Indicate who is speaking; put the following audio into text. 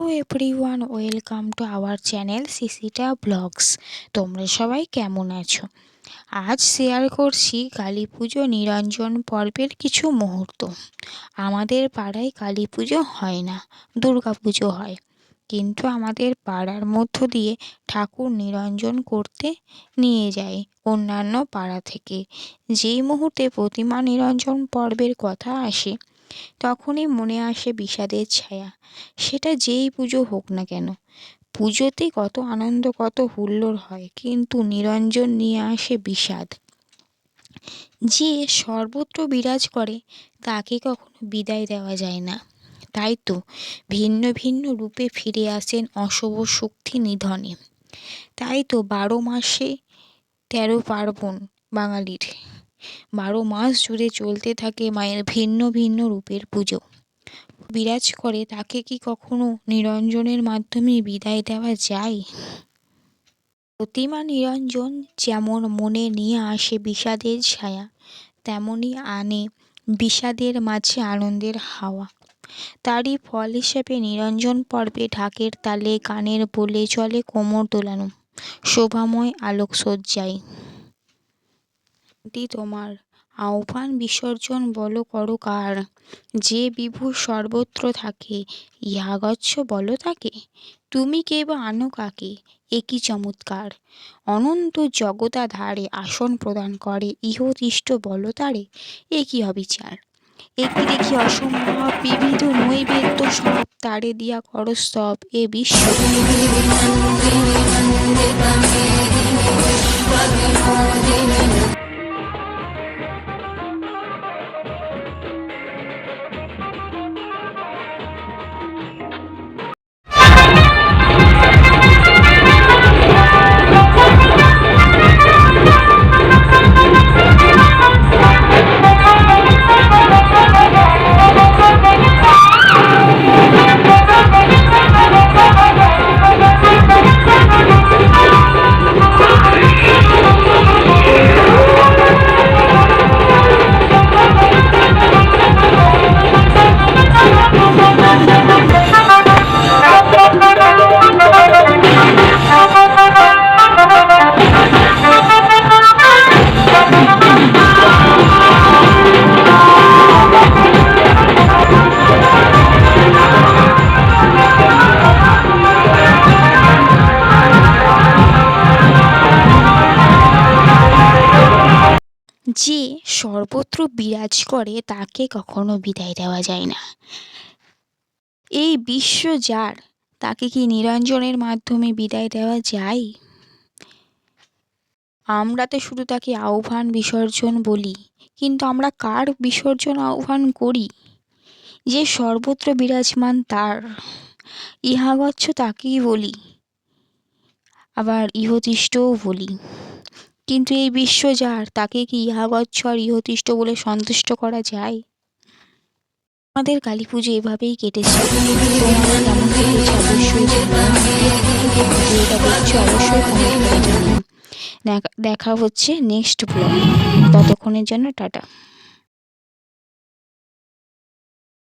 Speaker 1: Hello everyone welcome to our channel Sisita blogs তোমরা সবাই কেমন আছো? আজ শেয়ার করছি কালী পুজো নিরঞ্জন পর্বের কিছু মুহূর্ত। আমাদের পাড়ায় কালী পুজো হয় না, দুর্গা পুজো হয়। কিন্তু আমাদের পাড়ার মধ্য দিয়ে ঠাকুর নিরঞ্জন করতে নিয়ে যায় অন্যান্য পাড়া থেকে। যেই মুহূর্তে প্রতিমা নিরঞ্জন পর্বের কথা আসে তখনই মনে আসে বিষাদের ছায়া। সেটা যেই পুজো হোক না কেন। পুজোতে কত আনন্দ, কত হুল্লোড় হয়, কিন্তু নিরঞ্জন নিয়ে আসে বিষাদ। যে সর্বত্র বিরাজ করে, তাকে কখনো বিদায় দেওয়া যায় না। তাই তো ভিন্ন ভিন্ন রূপে ফিরে আসেন অশুভ শক্তি নিধনে। তাই তো বারো মাসে তেরো পার্বণ বাঙালির বারো মাস জুড়ে চলতে থাকে মায়ের ভিন্ন ভিন্ন রূপের পুজো। বিরাজ করে, তাকে কি কখনো নিরঞ্জনের মাধ্যমে বিদায় দেওয়া যায়? প্রতিমা নিরঞ্জন যেমন মনে নিয়ে আসে বিষাদের ছায়া তেমনই আনে বিষাদের মাঝে আনন্দের হাওয়া। তারই ফল হিসেবে নিরঞ্জন পর্বে ঢাকের তালে গানের বলে চলে কোমর দোলানো, শোভাময় আলোকসজ্জায়। তোমার। আহ্বান বিসর্জন বলো করো কার? যে বিভু সর্বত্র থাকে, ইহা গচ্ছ বলো তাকে? তুমি কে বা আনো কাকে? একই চমৎকার। অনন্ত জগতাধারে আসন প্রদান করে, ইহতিষ্ঠ বলো তারে? একই অবিচার? একে দেখি অসম্ভব, বিবিধ নৈবেদ্য সব তারে দিয়া করস্তব এ বিশ্ব যে সর্বত্র বিরাজ করে তাকে কখনো বিদায় দেওয়া যায় না। এই বিশ্ব যার, তাকে কি নিরঞ্জনের মাধ্যমে বিদায় দেওয়া যায়? আমরা তো শুধু তাকে আহ্বান, বিসর্জন বলি, কিন্তু আমরা কার বিসর্জন আহ্বান করি? যে সর্বত্র বিরাজমান তার ইহাগচ্ছ তাকেই বলি, আবার ইহতিষ্ঠও বলি। কিন্তু এই বিশ্ব যার, তাকে কি ইহাবৎসর ইহতিষ্ট বলে সন্তুষ্ট করা যায়? আমাদের কালী পুজো এভাবেই কেটেছে। দেখা হচ্ছে নেক্সট ব্লগ ততক্ষণের জন্য টাটা।